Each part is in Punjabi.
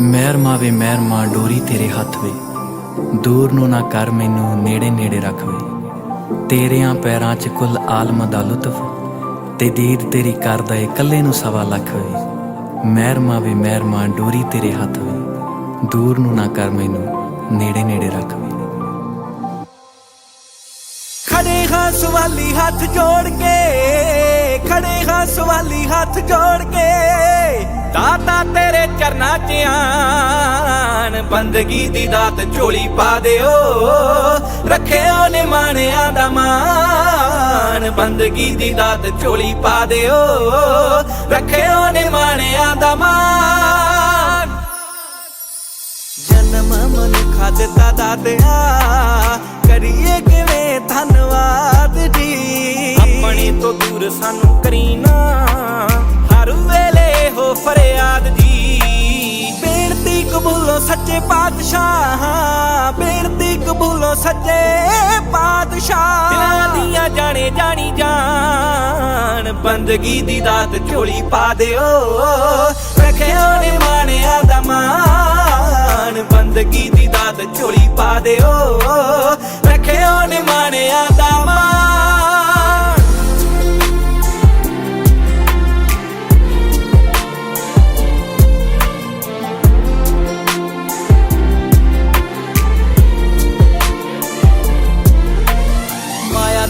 ਮਹਿਰ ਵੇ ਮਹਿਰ ਮਾਂ ਡੋਰੀ ਤੇਰੇ ਹੱਥ ਵੇ। ਦੂਰ ਨੂੰ ਨਾ ਕਰ ਮੈਨੂੰ, ਨੇੜੇ ਨੇੜੇ ਰੱਖ ਵੇ। ਤੇਰਿਆਂ ਪੈਰਾਂ 'ਚ ਕੁੱਲ ਆਲਮ ਦਾ ਲੁਤਫ, ਤੇ ਦੀਦ ਤੇਰੀ ਕਰਦਾ ਏ ਕੱਲੇ ਨੂੰ ਸਵਾ ਲੱਖ ਵੇ। ਮਹਿਰ ਮਾਵੇ ਮਹਿਰ ਡੋਰੀ ਤੇਰੇ ਹੱਥ ਵੇ। ਦੂਰ ਨੂੰ ਨਾ ਕਰ ਮੈਨੂੰ, ਨੇੜੇ ਨੇੜੇ ਰੱਖ ਵੇ। ਖੜੇ ਹਾਂ ਸਵਾਲੀ ਹੱਥ ਜੋੜ ਕੇ, ਖੜੇ ਹਾਂ ਸਵਾਲੀ ਹੱਥ ਜੋੜ ਕੇ। ਦਾਤਾ ਤੇਰੇ ਕਰਨਾ 'ਚ ਬੰਦਗੀ ਦੀ ਦਾਤ ਝੋਲੀ ਪਾ ਦਿਓ। ਰੱਖਿਓ ਨੇ ਮਾਣਿਆਂ ਦਾ ਮਾਣ। ਬੰਦਗੀ ਦੀ ਦਾਤ ਝੋਲੀ ਪਾ ਦਿਓ। ਰੱਖਿਓ ਨੇ ਮਾਣਿਆਂ ਦਾ ਮਾਣ। ਜਨਮ ਮਨੁੱਖਾ ਦਿੱਤਾ ਦਾਤਿਆ। ਕਰੀਏ ਕਿਵੇਂ ਧੰਨਵਾਦ ਜੀ। ਆਪਣੇ ਤੋਂ ਦੂਰ ਸਾਨੂੰ ਕਬੂਲੋ ਸੱਚੇ ਪਾਤਸ਼ਾਹ। ਬੇਨਤੀ ਕਬੂਲੋ ਸੱਚੇ ਪਾਤਸ਼ਾਹ। ਦਿਲਾਂ ਦੀਆਂ ਜਾਣੇ ਜਾਣੀ ਜਾਣ ਬੰਦਗੀ ਦੀ ਦਾਤ ਝੋਲੀ ਪਾ ਦਿਓ। ਰੱਖਿਓ ਨੇ ਮਾਣਿਆ ਦਾ ਮਾਣ ਬੰਦਗੀ ਦੀ ਦਾਤ ਝੋਲੀ ਪਾ ਦਿਓ।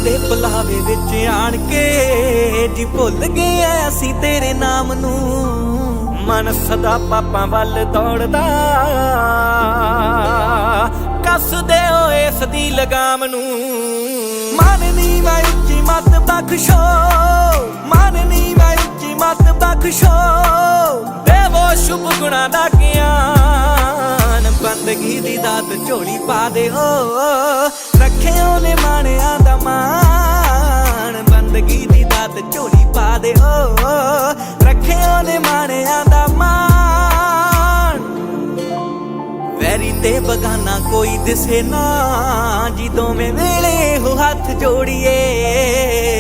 ਦੇ ਬੁਲਾਵੇ ਵਿੱਚ ਆਣ ਕੇ ਜੀ ਭੁੱਲ ਗਏ ਅਸੀਂ ਤੇਰੇ ਨਾਮ ਨੂੰ। ਮਨ ਸਦਾ ਪਾਪਾਂ ਵੱਲ ਦੌੜਦਾ। ਕੱਸਦੇ ਓਏ ਇਸ ਦੀ ਲਗਾਮ ਨੂੰ। ਮਨ ਨੀ ਮੈਂ ਉੱਚੀ ਮਤ ਬਖਸ਼ੋ। ਮਨ ਨੀ ਮੈਂ ਉੱਚੀ ਮਤ ਬਖਸ਼ੋ। ਦੇਵੋ ਸ਼ੁਭ ਗੁਣਾ ਦਾ ਗਿਆਨ ਬੰਦਗੀ ਦੀ ਦਾਤ ਝੋਲੀ ਪਾ ਦਿਓ ਰੱਖਿਓ ਨੇ ਮਾਣਿਆਂ ਦਾ ਮਾਣ, ਬੰਦਗੀ ਦੀ ਦਾਤ ਝੋਲੀ ਪਾ ਦਿਓ ਰੱਖਿਓ ਨੇ ਮਾਣਿਆਂ ਦਾ ਮਾਣ। ਵੈਰੀ ਤੇ ਬਗਾਨਾ ਕੋਈ ਦਿਸੇ ਨਾ, ਜੀ ਦੋਵੇਂ ਵੇਲੇ ਹੋ ਹੱਥ ਜੋੜੀਏ।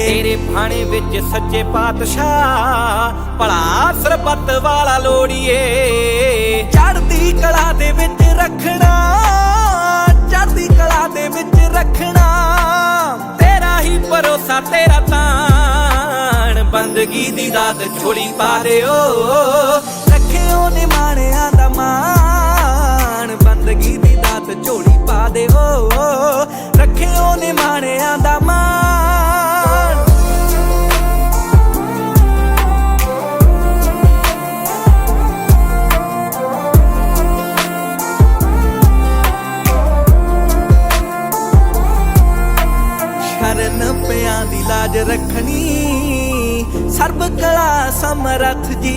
ਤੇਰੇ ਭਾਣੇ ਵਿੱਚ ਸੱਚੇ ਪਾਤਸ਼ਾਹ, ਭਲਾ ਸਰਬੱਤ ਵਾਲਾ ਲੋੜੀਏ। ਰੱਖਣਾ, ਚੜ੍ਹਦੀ ਕਲਾ ਦੇ ਵਿੱਚ ਰੱਖਣਾ। ਤੇਰਾ ਹੀ ਭਰੋਸਾ, ਤੇਰਾ ਤਾਣ। ਬੰਦਗੀ ਦੀ ਦਾਤ ਝੋਲੀ ਪਾ ਦਿਓ। ਰੱਖਿਓ ਨੇ ਪਿਆਂ ਦੀ ਰੱਖਣੀ, ਸਰਬ ਕਲਾ ਸਮਰੱਥ ਜੀ।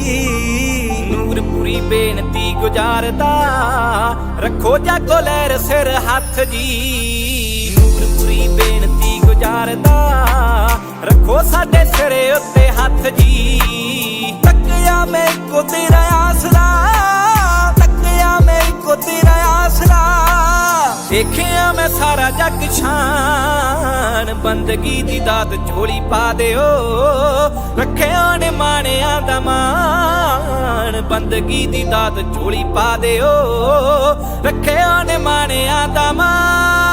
ਨੂਰਪੁਰੀ ਬੇਨਤੀ ਗੁਜ਼ਾਰਦਾ, ਰੱਖੋ ਜਾਗੋ ਲਹਿਰ ਸਿਰ ਹੱਥ ਜੀ। ਨੂਰਪੁਰੀ ਬੇਨਤੀ ਗੁਜ਼ਾਰਦਾ, ਰੱਖੋ ਸਾਡੇ ਸਿਰੇ ਉੱਤੇ ਹੱਥ ਜੀ। ਤੱਕਿਆ ਮੈਂ ਕੋ ਤੇਰਾ ਆਸਰਾ ਦੇਖਿਆ ਮੈਂ ਸਾਰਾ ਜੱਗ ਸ਼ਾਨ ਬੰਦਗੀ ਦੀ ਦਾਤ ਝੋਲੀ ਪਾ ਦਿਓ। ਰੱਖਿਆ ਨੇ ਮਾਣਿਆਂ ਦਾ ਮਾਣ। ਬੰਦਗੀ ਦੀ ਦਾਤ ਝੋਲੀ ਪਾ ਦਿਓ। ਰੱਖਿਆ ਨੇ ਮਾਣਿਆਂ ਦਾ ਮਾਣ।